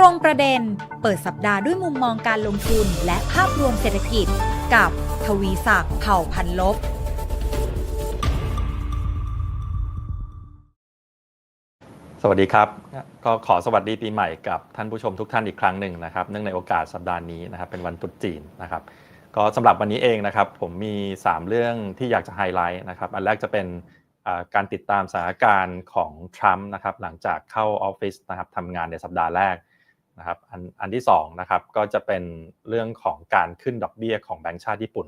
รงประเด็น เปิดสัปดาห์ด้วยมุมมองการลงทุนและภาพรวมเศรษฐกิจ กับทวีศักดิ์เผ่าพันลบ สวัสดีครับ ก็ขอสวัสดีปีใหม่กับท่านผู้ชมทุกท่านอีกครั้งหนึ่งนะครับ เนื่องในโอกาสสัปดาห์นี้นะครับ เป็นวันตรุษจีนนะครับ ก็สำหรับวันนี้เองนะครับ ผมมี 3 เรื่องที่อยากจะไฮไลท์นะครับ อันแรกจะเป็นอ่าการติดตามสถานการณ์ของทรัมป์นะครับหลังจากเข้าออฟฟิศนะครับทำงานในสัปดาห์แรก นะครับอันอันที่2นะครับก็จะเป็นเรื่องของการขึ้นดอกเบี้ยของแบงก์ชาติญี่ปุ่น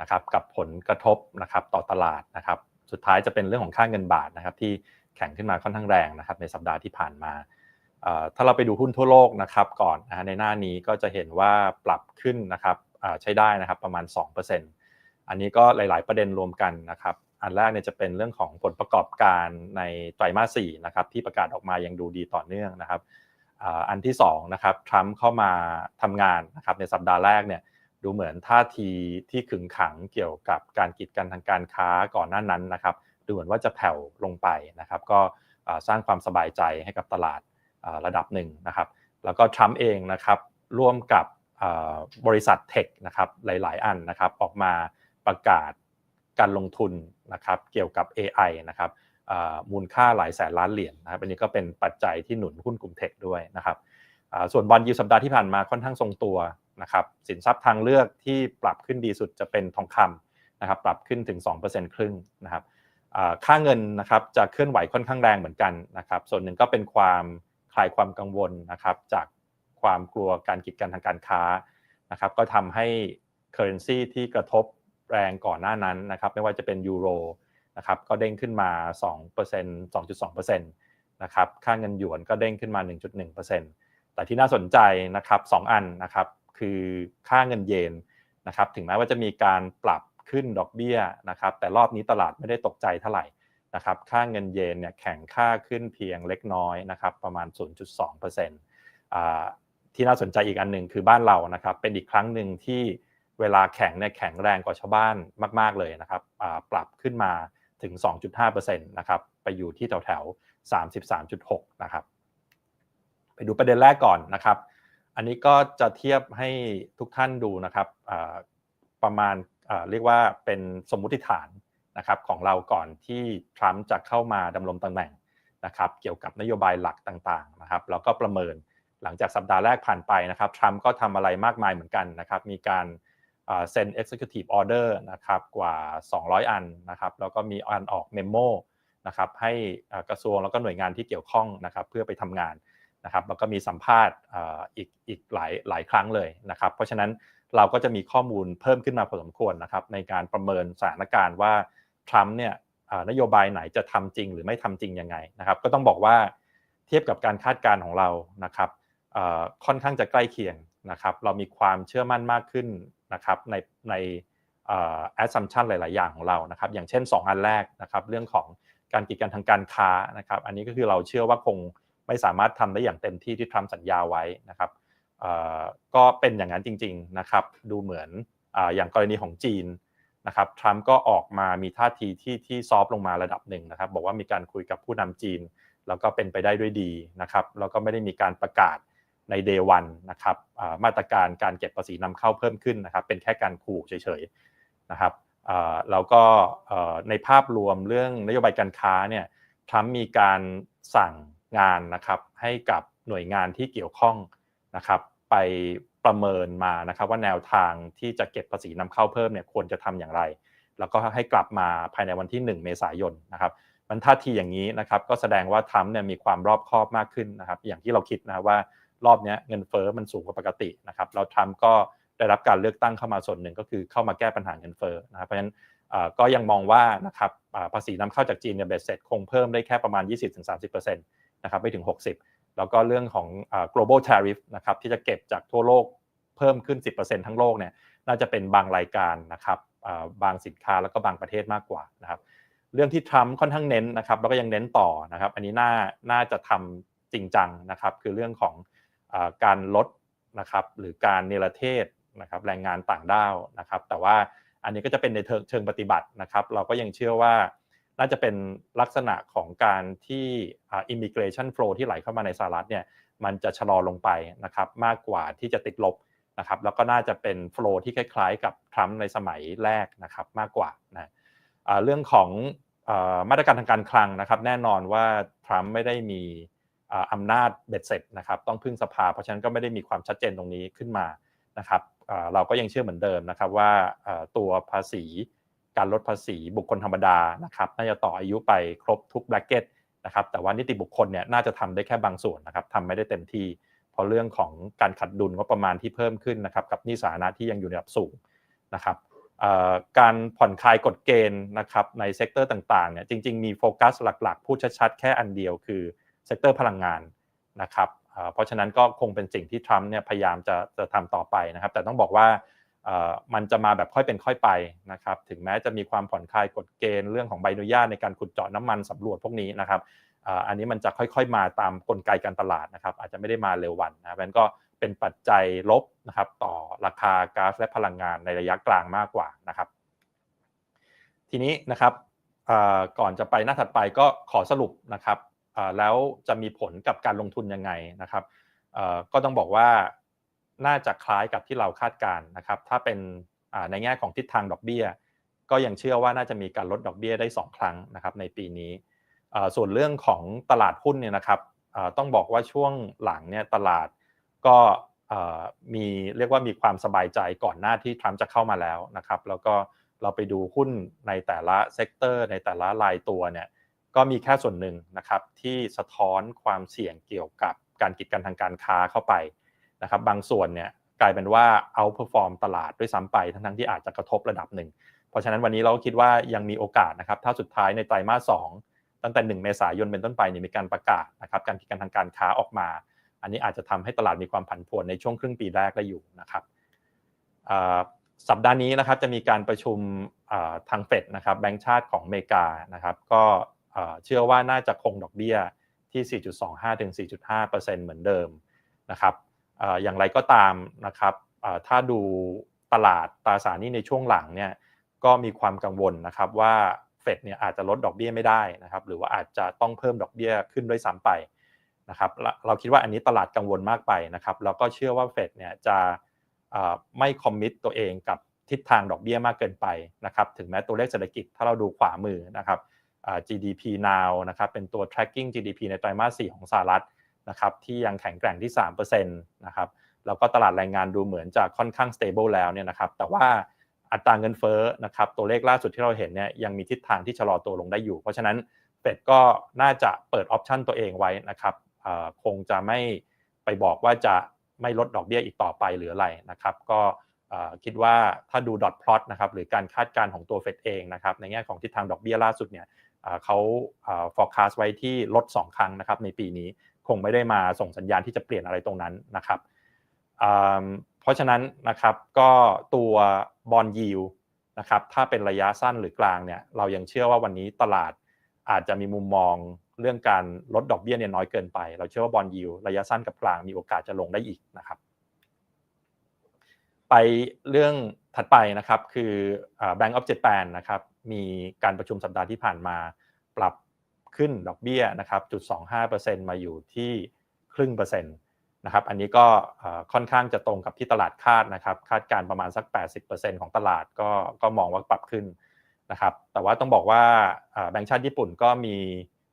นะครับกับผลกระทบนะครับต่อตลาดนะครับสุดท้ายจะเป็นเรื่องของค่าเงินบาทนะครับที่แข็งขึ้นมาค่อนข้างแรงนะครับในสัปดาห์ที่ผ่านมาถ้าเราไปดูหุ้นทั่วโลกนะครับก่อนนะในหน้านี้ก็จะเห็นว่าปรับขึ้นนะครับใช้ได้นะครับประมาณ 2%อันนี้ก็หลาย ๆ ประเด็นรวมกันนะครับอันแรกเนี่ยจะเป็นเรื่องของผลประกอบการในไตรมาส4นะครับที่ประกาศออกมายังดูดีต่อเนื่องนะครับ อันที่2นะครับทรัมป์เข้ามาทำงานนะครับในสัปดาห์แรกเนี่ยดูเหมือนท่าทีที่ขึงขังเกี่ยวกับการกีดกันทางการค้าก่อนหน้านั้นนะครับดูเหมือนว่าจะแผ่วลงไปนะครับก็สร้างความสบายใจให้กับตลาดระดับหนึ่งนะครับแล้วก็ทรัมป์เองนะครับร่วมกับบริษัทเทคนะครับหลาย ๆ อันนะครับออกมาประกาศการลงทุนนะครับเกี่ยวกับ AI นะครับ มูลค่าหลายแสนล้านเหรียญนะครับอันนี้ก็เป็นปัจจัยที่หนุนหุ้นกลุ่มเทคด้วยนะครับส่วนบอลยูสัปดาห์ที่ผ่านมาค่อนข้างทรงตัวนะครับสินทรัพย์ทางเลือกที่ปรับขึ้นดีสุดจะเป็นทองคำนะครับปรับขึ้นถึง 2%ครึ่งนะครับค่าเงินนะครับจะเคลื่อนไหวค่อนข้างแรงเหมือนกันนะครับส่วนหนึ่งก็เป็นความคลายความกังวลนะครับจากความกลัวการกีดกันทางการค้านะครับก็ทำให้ currency ที่กระทบแรงก่อนหน้านั้นนะครับไม่ว่าจะเป็นยูโร นะครับก็เด้งขึ้นมา 2% 2.2%นะครับค่าเงินหยวนก็เด้งขึ้นมา 1.1%แต่ที่น่าสนใจนะครับสองอันนะครับคือค่าเงินเยนนะครับถึงแม้ว่าจะมีการปรับขึ้นดอกเบี้ยนะครับแต่รอบนี้ตลาดไม่ได้ตกใจเท่าไหร่นะครับค่าเงินเยนเนี่ยแข็งค่าขึ้นเพียงเล็กน้อยนะครับประมาณ 0.2%อ่าที่น่าสนใจอีกอันหนึ่งคือบ้านเรานะครับเป็นอีกครั้งหนึ่งที่เวลาแข็งเนี่ยแข็งแรงกว่าชาวบ้านมาก ๆเลยนะครับปรับขึ้นมา ถึง 2.5%นะครับไปอยู่ที่แถวแถวๆ33.6 นะครับ ไปดูประเด็นแรกก่อนนะครับ อันนี้ก็จะเทียบให้ทุกท่านดูนะครับประมาณเรียกว่าเป็นสมมุติฐานนะครับของเราก่อนที่ทรัมป์จะเข้ามาดำรงตำแหน่งนะครับเกี่ยวกับนโยบายหลักต่างๆนะครับแล้วก็ประเมินหลังจากสัปดาห์แรกผ่านไปนะครับทรัมป์ก็ทำอะไรมากมายเหมือนกันนะครับมีการ เซ็น executive order นะครับกว่า 200 อันนะครับแล้วก็มีอันออกเมมโมนะครับให้กระทรวงแล้วก็หน่วยงานที่เกี่ยวข้องนะครับเพื่อไปทำงานนะครับแล้วก็มีสัมภาษณ์อีกอีกหลายหลายครั้งเลยนะครับ เพราะฉะนั้นเราก็จะมีข้อมูลเพิ่มขึ้นมาพอสมควรนะครับในการประเมินสถานการณ์ว่าทรัมป์เนี่ยนโยบายไหนจะทำจริงหรือไม่ทำจริงยังไงนะครับ ก็ต้องบอกว่าเทียบกับการคาดการณ์ของเรานะครับค่อนข้างจะใกล้เคียงนะครับ เรามีความเชื่อมั่นมากขึ้น นะครับในในอ่า assumption หลาย ๆ อย่างของเรานะครับอย่างเช่น 2 อันแรกนะครับเรื่องของการกีดกันทางการค้านะครับอันนี้ก็คือเราเชื่อว่าคงไม่สามารถทำได้อย่างเต็มที่ที่ทรัมป์สัญญาไว้นะครับก็เป็นอย่างนั้นจริง ๆ นะครับ ดูเหมือนออย่างกรณีของจีนนะครับทรัมป์ก็ออกมามีท่าทีที่ที่ซอฟลงมาระดับหนึ่งนะครับ บอกว่ามีการคุยกับผู้นำจีน แล้วก็เป็นไปได้ด้วยดีนะครับแล้วก็ไม่ได้มีการประกาศ ในเดวันนะครับมาตรการการเก็บภาษีนำเข้าเพิ่มขึ้นนะครับ เป็นแค่การขู่เฉยๆนะครับแล้วก็ในภาพรวมเรื่องนโยบายการค้าเนี่ยทรัมป์มีการสั่งงานนะครับให้กับหน่วยงานที่เกี่ยวข้องนะครับไปประเมินมานะครับว่าแนวทางที่จะเก็บภาษีนำเข้าเพิ่มเนี่ยควรจะทำอย่างไร แล้วก็ให้กลับมาภายในวันที่ 1 เมษายนนะครับมันท่าทีอย่างนี้นะครับก็แสดงว่าทรัมป์เนี่ยมีความรอบคอบมากขึ้นนะครับอย่างที่เราคิดนะว่า รอบนี้เงินเฟ้อมันสูงกว่าปกตินะครับแล้วทรัมป์ก็ได้รับการเลือกตั้งเข้ามาส่วนหนึ่งก็คือเข้ามาแก้ปัญหาเงินเฟ้อนะครับเพราะฉะนั้นก็ยังมองว่านะครับภาษีนำเข้าจากจีนเนี่ยเบ็ดเสร็จคงเพิ่มได้แค่ประมาณ 20-30%นะครับไม่ถึง 60 แล้วก็เรื่องของ global tariff นะครับที่จะเก็บจากทั่วโลกเพิ่มขึ้น 10%ทั้งโลกเนี่ยน่าจะเป็นบางรายการนะครับบางสินค้าแล้วก็บางประเทศมากกว่านะครับเรื่องที่ทรัมป์ค่อนข้างเน้นนะครับแล้วก็ยังเน้นต่อนะครับอันนี้น่าน่าจะทำจริงจังนะครับคือเรื่องของอ การลดนะครับหรือการเนรเทศนะครับแรงงานต่างด้าวนะครับ แต่ว่าอันนี้ก็จะเป็นในเชิงปฏิบัตินะครับ เราก็ยังเชื่อว่าน่าจะเป็นลักษณะของการที่ immigration flow ที่ไหลเข้ามาในสหรัฐเนี่ยมันจะชะลอลงไปนะครับมากกว่าที่จะติดลบนะครับแล้วก็น่าจะเป็น flow ที่คล้ายๆ กับทรัมป์ในสมัยแรกนะครับมากกว่านะเรื่องของมาตรการทางการคลังนะครับ แน่นอนว่าทรัมป์ไม่ได้มี อำนาจเบ็ดเสร็จนะครับต้องพึ่งสภา เพราะฉะนั้นก็ไม่ได้มีความชัดเจนตรงนี้ขึ้นมานะครับเราก็ยังเชื่อเหมือนเดิมนะครับว่าตัวภาษีการลดภาษีบุคคลธรรมดานะครับน่าจะต่ออายุไปครบทุกแบล็กเก็ตนะครับแต่ว่านิติบุคคลเนี่ยน่าจะทำได้แค่บางส่วนนะครับทำไม่ได้เต็มที่ เพราะเรื่องของการขัดดุลงบประมาณที่เพิ่มขึ้นนะครับกับหนี้สาธารณะที่ยังอยู่ในระดับสูงนะครับการผ่อนคลายกฎเกณฑ์นะครับในเซกเตอร์ต่างๆเนี่ยจริง ๆ มีโฟกัสหลักๆ พูดชัดๆ แค่อันเดียวคือ เซกเตอร์พลังงานนะครับเพราะฉะนั้นก็คงเป็นสิ่งที่ทรัมป์เนี่ยพยายามจะจะทำต่อไปนะครับ แต่ต้องบอกว่ามันจะมาแบบค่อยเป็นค่อยไปนะครับ ถึงแม้จะมีความผ่อนคลายกฎเกณฑ์เรื่องของใบอนุญาตในการขุดเจาะน้ำมันสำรวจพวกนี้นะครับอันนี้มันจะค่อยๆมาตามกลไกการตลาดนะครับ อาจจะไม่ได้มาเร็ววันนะเพราะนั้นก็เป็นปัจจัยลบนะครับต่อราคาก๊าซและพลังงานในระยะกลางมากกว่านะครับ ทีนี้นะครับก่อนจะไปหน้าถัดไปก็ขอสรุปนะครับ แล้วจะมีผลกับการลงทุนยังไงนะครับก็ต้องบอกว่าน่าจะคล้ายกับที่เราคาดการนะครับ ถ้าเป็นในแง่ของทิศทางดอกเบี้ย ก็ยังเชื่อว่าน่าจะมีการลดดอกเบี้ยได้ 2 ครั้งนะครับในปีนี้ส่วนเรื่องของตลาดหุ้นเนี่ยนะครับต้องบอกว่าช่วงหลังเนี่ยตลาดก็มีเรียกว่ามีความสบายใจก่อนหน้าที่ทรัมป์จะเข้ามาแล้วนะครับ แล้วก็เราไปดูหุ้นในแต่ละเซกเตอร์ในแต่ละรายตัวเนี่ย ก็มีแค่ส่วนหนึ่งนะครับที่สะท้อนความเสี่ยงเกี่ยวกับการกิจการทางการค้าเข้าไปนะครับบางส่วนเนี่ยกลายเป็นว่าเอาเพอร์ฟอร์มตลาดด้วยซ้ำไปทั้งที่อาจจะกระทบระดับหนึ่ง เพราะฉะนั้นวันนี้เราก็คิดว่ายังมีโอกาสนะครับถ้าสุดท้ายในไตรมาสงตั้งแต่ 1 เมษายนเป็นต้นไปเนี่ยมีการประกาศนะครับการกิจการทางการค้าออกมา อันนี้อาจจะทำให้ตลาดมีความผันผวนในช่วงครึ่งปีแรกได้อยู่นะครับสัปดาห์นี้นะครับจะมีการประชุมทางเฟดนะครับแบงก์ชาติของอเมริกานะครับก็ เชื่อว่าน่าจะคงดอกเบี้ยที่ 4.25 ถึง 4.5%เหมือนเดิมนะครับอย่างไรก็ตามนะครับถ้าดูตลาดตราสารนี้ในช่วงหลังเนี่ยก็มีความกังวลนะครับว่าเฟดเนี่ยอาจจะลดดอกเบี้ยไม่ได้นะครับหรือว่าอาจจะต้องเพิ่มดอกเบี้ยขึ้นด้วยซ้ำไปนะครับเราคิดว่าอันนี้ตลาดกังวลมากไปนะครับแล้วก็เชื่อว่าเฟดเนี่ยจะไม่คอมมิตตัวเองกับทิศทางดอกเบี้ยมากเกินไปนะครับถึงแม้ตัวเลขเศรษฐกิจถ้าเราดูขวามือนะครับ GDP now นะครับเป็นตัว tracking GDP ในไตรมาส 4 ของสหรัฐนะครับที่ยังแข็งแกร่งที่ 3%นะครับแล้วก็ตลาดแรงงานดูเหมือนจะค่อนข้าง stable แล้วเนี่ยนะครับแต่ว่าอัตราเงินเฟ้อนะครับตัวเลขล่าสุดที่เราเห็นเนี่ยยังมีทิศทางที่ชะลอตัวลงได้อยู่ เพราะฉะนั้นเฟดก็น่าจะเปิดออปชันตัวเองไว้นะครับคงจะไม่ไปบอกว่าจะไม่ลดดอกเบี้ยอีกต่อไปหรืออะไรนะครับ ก็คิดว่าถ้าดูดอทพลอตนะครับหรือการคาดการณ์ของตัวเฟดเองนะครับในแง่ของทิศทางดอกเบี้ยล่าสุดเนี่ย เขา forecast ไว้ที่ลด 2 ครั้งนะครับในปีนี้คงไม่ได้มาส่งสัญญาณที่จะเปลี่ยนอะไรตรงนั้นนะครับเพราะฉะนั้นนะครับก็ตัวบอลยิวนะครับถ้าเป็นระยะสั้นหรือกลางเนี่ยเรายังเชื่อว่าวันนี้ตลาดอาจจะมีมุมมองเรื่องการลดดอกเบี้ยเนี่ยน้อยเกินไป เราเชื่อว่าบอลยิวระยะสั้นกับกลางมีโอกาสจะลงได้อีกนะครับไปเรื่องถัดไปนะครับคือ Bank of Japan นะครับ มีการประชุมสัปดาห์ที่ผ่านมา ปรับขึ้นดอกเบี้ยนะครับจุด25%มาอยู่ที่ครึ่งเปอร์เซ็นต์นะครับอันนี้ก็ค่อนข้างจะตรงกับที่ตลาดคาดนะครับ คาดการประมาณสัก 80%ของตลาดก็ก็มองว่าปรับขึ้นนะครับ แต่ว่าต้องบอกว่าแบงก์ชาติญี่ปุ่นก็มี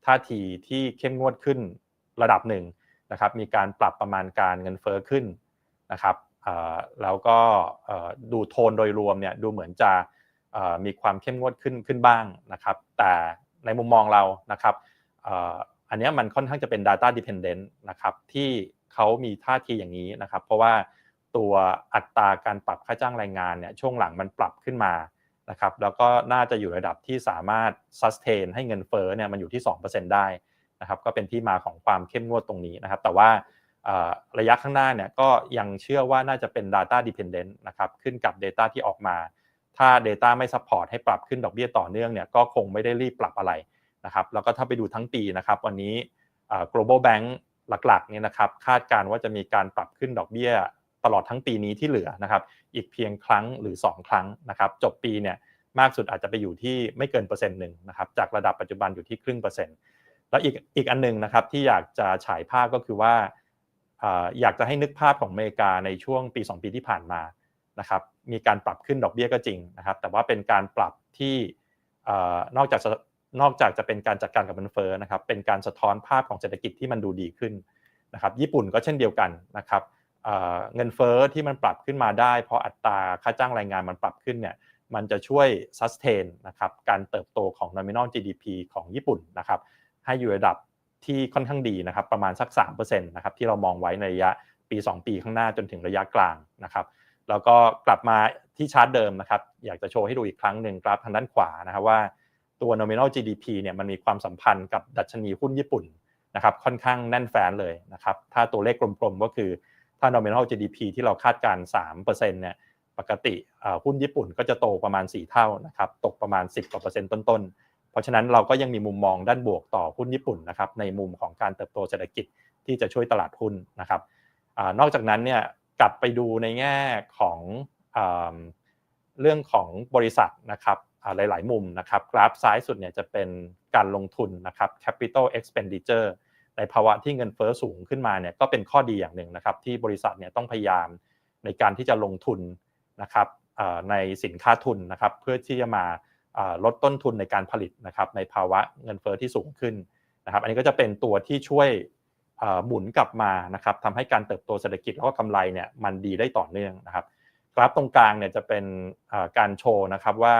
ท่าทีที่เข้มงวดขึ้นระดับหนึ่งนะครับ มีการปรับประมาณการเงินเฟอ้อขึ้นนะครับแล้วก็ดูโทนโดยรวมเนี่ยดูเหมือนจะ มีความเข้มงวดขึ้นขึ้นบ้างนะครับแต่ในมุมมองเรานะครับอันนี้มันค่อนข้างจะเป็น data dependent นะครับที่เขามีท่าทีอย่างนี้นะครับ เพราะว่าตัวอัตราการปรับค่าจ้างแรงงานเนี่ยช่วงหลังมันปรับขึ้นมานะครับแล้วก็น่าจะอยู่ระดับที่สามารถ sustain ให้เงินเฟ้อเนี่ยมันอยู่ที่ 2%ได้นะครับก็เป็นที่มาของความเข้มงวดตรงนี้นะครับ แต่ว่าระยะข้างหน้าเนี่ยก็ยังเชื่อว่าน่าจะเป็น data dependent นะครับขึ้นกับ data ที่ออกมา ถ้า data ไม่ support ให้ปรับขึ้นดอกเบี้ยต่อเนื่องเนี่ยก็คงไม่ได้รีบปรับอะไรนะครับแล้วก็ถ้าไปดูทั้งปีนะครับวันนี้ global bank หลักๆเนี่ยนะครับคาดการว่าจะมีการปรับขึ้นดอกเบี้ยตลอดทั้งปีนี้ที่เหลือนะครับอีกเพียงครั้งหรือ 2 ครั้งนะครับจบปีเนี่ยมากสุดอาจจะไปอยู่ที่ไม่เกินเปอร์เซ็นต์หนึ่งนะครับจากระดับปัจจุบันอยู่ที่ครึ่งเปอร์เซ็นต์แล้วอีกอีกอันหนึงนะครับที่อยากจะฉายภาพก็คือว่าอยากจะให้นึกภาพของอเมริกาในช่วงปี 2 ปีที่ผ่านมา นะครับมีการปรับขึ้นดอกเบี้ยก็จริงนะครับแต่ว่าเป็นการปรับที่นอกจากนอกจากจะเป็นการจัดการกับเงินเฟ้อนะครับเป็นการสะท้อนภาพของเศรษฐกิจที่มันดูดีขึ้นนะครับญี่ปุ่นก็เช่นเดียวกันนะครับเงินเฟ้อที่มันปรับขึ้นมาได้ เพราะอัตราค่าจ้างแรงงานมันปรับขึ้นเนี่ยมันจะช่วย sustain นะครับการเติบโตของ nominal GDP ของญี่ปุ่นนะครับให้อยู่ระดับที่ค่อนข้างดีนะครับประมาณสัก3%นะครับที่เรามองไว้ในระยะปี 2 ปีข้างหน้าจนถึงระยะกลางนะครับ แล้วก็กลับมาที่ชาร์ตเดิมนะครับ อยากจะโชว์ให้ดูอีกครั้งหนึ่งกราฟทางด้านขวานะครับว่าตัว nominal GDP เนี่ยมันมีความสัมพันธ์กับดัชนีหุ้นญี่ปุ่นนะครับค่อนข้างแน่นแฟนเลยนะครับถ้าตัวเลขกลมๆก็คือถ้า nominal GDP ที่เราคาดการณ์3%เนี่ยปกติหุ้นญี่ปุ่นก็จะโตประมาณ 4 เท่านะครับตกประมาณ 10กว่าเปอร์เซ็นต์ต้นๆ เพราะฉะนั้นเราก็ยังมีมุมมองด้านบวกต่อหุ้นญี่ปุ่นนะครับในมุมของการเติบโตเศรษฐกิจที่จะช่วยตลาดหุ้นนะครับอนอกจากนั้นเนี่ย กลับไปดูในแง่ของเรื่องของบริษัทนะครับหลาย ๆ มุมนะครับกราฟซ้ายสุดเนี่ยจะเป็นการลงทุนนะครับ capital expenditure ในภาวะที่เงินเฟอ้อสูงขึ้นมาเนี่ยก็เป็นข้อดีอย่างหนึ่งนะครับ ที่บริษัทเนี่ยต้องพยายามในการที่จะลงทุนนะครับในสินค้าทุนนะครับ เพื่อที่จะมาลดต้นทุนในการผลิตนะครับ ในภาวะเงินเฟอ้อที่สูงขึ้นนะครับ อันนี้ก็จะเป็นตัวที่ช่วย หมุนกลับมานะครับทำให้การเติบโตเศรษฐกิจแล้วก็กำไรเนี่ยมันดีได้ต่อเนื่องนะครับกราฟตรงกลางเนี่ยจะเป็นการโชว์นะครับว่า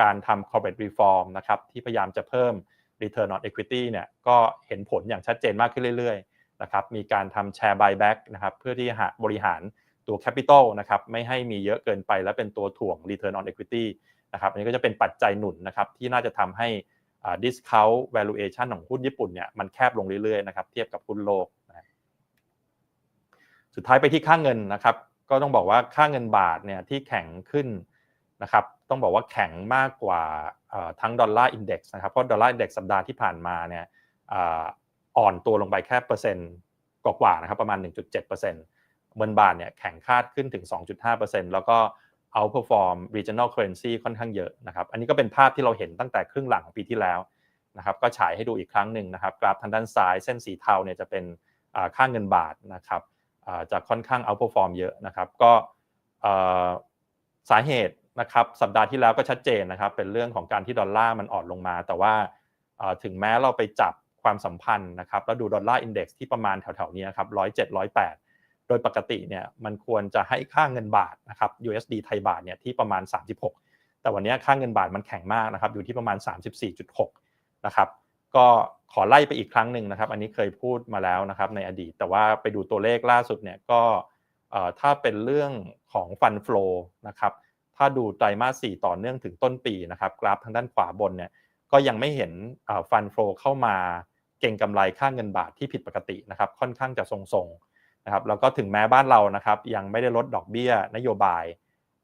การทำ corporate reform นะครับที่พยายามจะเพิ่ม return on equity เนี่ยก็เห็นผลอย่างชัดเจนมากขึ้นเรื่อยๆนะครับมีการทำ share buyback นะครับเพื่อที่จะบริหารตัว capital นะครับไม่ให้มีเยอะเกินไปและเป็นตัวถ่วง return on equity นะครับอันนี้ก็จะเป็นปัจจัยหนุนนะครับที่น่าจะทำให้ discount valuation ของหุ้นญี่ปุ่นเนี่ยมันแคบลงเรื่อยๆนะครับเทียบกับหุ้นโลกนะสุดท้ายไปที่ค่าเงินนะครับ ก็ต้องบอกว่าค่าเงินบาทเนี่ยที่แข็งขึ้นนะครับต้องบอกว่าแข็งมากกว่าทั้งดอลลาร์อินเด็กซ์นะครับเพราะดอลลาร์อินเด็กซ์สัปดาห์ที่ผ่านมาเนี่ยอ่อนตัวลงไปแค่เปอร์เซ็นต์กว่าๆนะครับประมาณ 1.7%เงินบาทเนี่ยแข็งคาดขึ้นถึง 2.5%แล้วก็ outperform regional currency ค่อนข้างเยอะนะครับ อันนี้ก็เป็นภาพที่เราเห็นตั้งแต่ครึ่งหลังของปีที่แล้วนะครับ ก็ฉายให้ดูอีกครั้งหนึ่งนะครับ กราฟทางด้านซ้ายเส้นสีเทาเนี่ยจะเป็นค่างเงินบาทนะครับจะค่อนข้าง outperform เยอะนะครับ ก็สาเหตุนะครับสัปดาห์ที่แล้วก็ชัดเจนนะครับ เป็นเรื่องของการที่ดอลลาร์มันอ่อนลงมา แต่ว่าถึงแม้เราไปจับความสัมพันธ์นะครับ แล้วดูดอลลาร์อินเด็กซ์ที่ประมาณแถวๆนี้นะครับร้อยเจ็ดร้อยแปด โดยปกติเนี่ยมันควรจะให้ค่าเงินบาทนะครับ USD ไทยบาทเนี่ยที่ประมาณ 36 แต่วันนี้ค่าเงินบาทมันแข็งมากนะครับอยู่ที่ประมาณ 34.6 นะครับก็ขอไล่ไปอีกครั้งหนึ่งนะครับ อันนี้เคยพูดมาแล้วนะครับในอดีต แต่ว่าไปดูตัวเลขล่าสุดเนี่ยก็ถ้าเป็นเรื่องของฟันฟลูนะครับถ้าดูไตรมาส4ต่อเนื่องถึงต้นปีนะครับกราฟทางด้านขวาบนเนี่ยก็ยังไม่เห็นฟันฟลูเข้ามาเก่งกำไรค่าเงินบาทที่ผิดปกตินะครับค่อนข้างจะทรงๆ นะครับแล้วก็ถึงแม้บ้านเรานะครับยังไม่ได้ลดดอกเบี้ยนโยบาย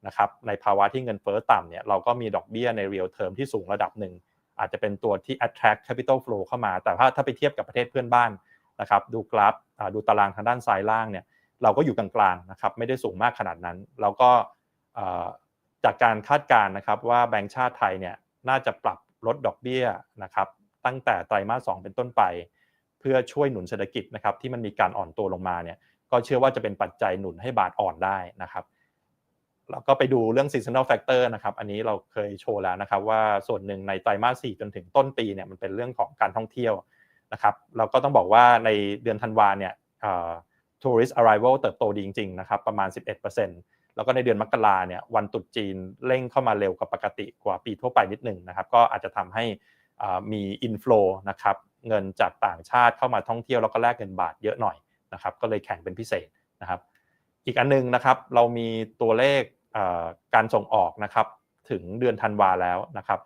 นะครับในภาวะที่เงินเฟ้อต่ำเนี่ยเราก็มีดอกเบี้ยใน real term ที่สูงระดับหนึ่ง อาจจะเป็นตัวที่ attract capital flow เข้ามา แต่ถ้าถ้าไปเทียบกับประเทศเพื่อนบ้านนะครับดูกราฟดูตารางทางด้านซ้ายล่างเนี่ยเราก็อยู่กลางๆนะครับไม่ได้สูงมากขนาดนั้นเราก็จากการคาดการณ์นะครับว่าแบงก์ชาติไทยเนี่ยน่าจะปรับลดดอกเบี้ยนะครับตั้งแต่ไตรมาสสเป็นต้นไป พื่อช่วยหนุนเศรษฐกิจนะครับที่มันมีการอ่อนตัวลงมาเนี่ยก็เชื่อว่าจะเป็นปัจจัยหนุนให้บาทอ่อนได้นะครับเราก็ไปดูเรื่อง seasonal factor นะครับ อันนี้เราเคยโชว์แล้วนะครับ ว่าส่วนหนึ่งในไตรมาส 4 จนถึงต้นปีเนี่ยมันเป็นเรื่องของการท่องเที่ยวนะครับ เราก็ต้องบอกว่าในเดือนธันวาเนี่ย tourist arrival เติบโตดีจริงๆนะครับประมาณ 11%แล้วก็ในเดือนมกราเนี่ยวันตรุษจีนเร่งเข้ามาเร็วกว่าปกติกว่าปีทั่วไปนิดหนึ่งนะครับ ก็อาจจะทำให้มี inflow นะครับ เงินจากต่างชาติเข้ามาท่องเที่ยวแล้วก็แลกเงินบาทเยอะหน่อยนะครับก็เลยแข่งเป็นพิเศษนะครับ อีกอันนึงนะครับเรามีตัวเลขการส่งออกนะครับถึงเดือนธันวาแล้วนะครับ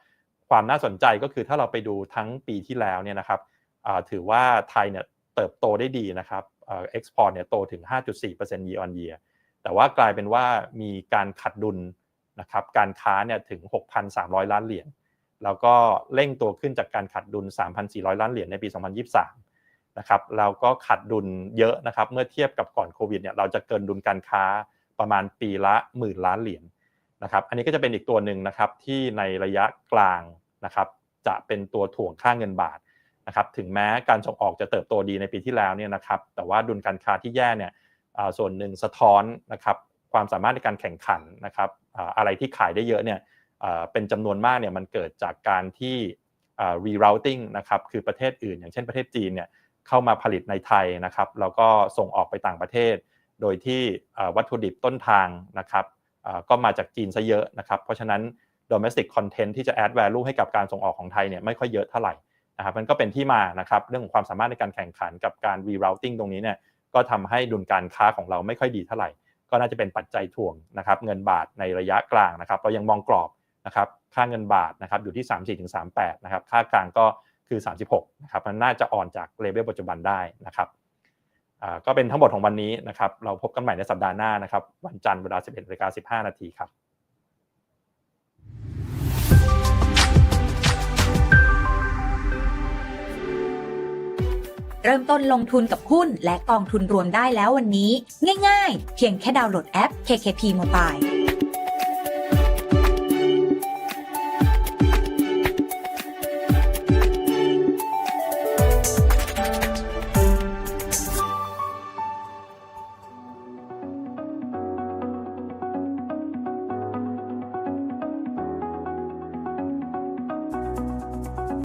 ความน่าสนใจก็คือถ้าเราไปดูทั้งปีที่แล้วเนี่ยนะครับถือว่าไทยเนี่ยเติบโตได้ดีนะครับเอ็กซ์พอร์ตเนี่ยโตถึง 5.4% year on year แต่ว่ากลายเป็นว่ามีการขัดดุลนะครับการค้าเนี่ยถึง 6,300 ล้านเหรียญ แล้วก็เร่งตัวขึ้นจากการขัดดุล 3,400 ล้านเหรียญในปี 2023 นะครับแล้วก็ขัดดุลเยอะนะครับ เมื่อเทียบกับก่อนโควิดเนี่ยเราจะเกินดุลการค้าประมาณปีละหมื่นล้านเหรียญนะครับ อันนี้ก็จะเป็นอีกตัวหนึ่งนะครับที่ในระยะกลางนะครับจะเป็นตัวถ่วงค่าเงินบาทนะครับ ถึงแม้การส่งออกจะเติบโตดีในปีที่แล้วเนี่ยนะครับ แต่ว่าดุลการค้าที่แย่เนี่ยอ่าส่วนหนึ่งสะท้อนนะครับความสามารถในการแข่งขันนะครับอ่าอะไรที่ขายได้เยอะเนี่ย เป็นจำนวนมากเนี่ยมันเกิดจากการที่ rerouting นะครับคือประเทศอื่น อย่างเช่นประเทศจีนเนี่ยเข้ามาผลิตในไทยนะครับแล้วก็ส่งออกไปต่างประเทศ โดยที่วัตถุดิบต้นทางนะครับก็มาจากจีนซะเยอะนะครับเพราะฉะนั้น domestic content ที่จะ add value ให้กับการส่งออกของไทยเนี่ยไม่ค่อยเยอะเท่าไหร่นะครับมันก็เป็นที่มานะครับเรื่องของความสามารถในการแข่งขันกับการ rerouting ตรงนี้เนี่ยก็ทำให้ดุลการค้าของเราไม่ค่อยดีเท่าไหร่ ก็น่าจะเป็นปัจจัยถ่วงนะครับเงินบาทในระยะกลางนะครับเรายังมองกรอบ นะครับค่าเงินบาทนะครับอยู่ที่ 34-38นะครับค่ากลางก็คือ 36นะครับมันน่าจะอ่อนจากเลเวลปัจจุบันได้นะครับอ่าก็เป็นทั้งหมดของวันนี้นะครับเราพบกันใหม่ในสัปดาห์หน้านะครับวันจันทร์เวลา 11นาฬิกา15 นาทีครับเริ่มต้นลงทุนกับหุ้นและกองทุนรวมได้แล้ววันนี้ ง่ายๆ เพียงแค่ดาวน์โหลดแอป KKP Mobile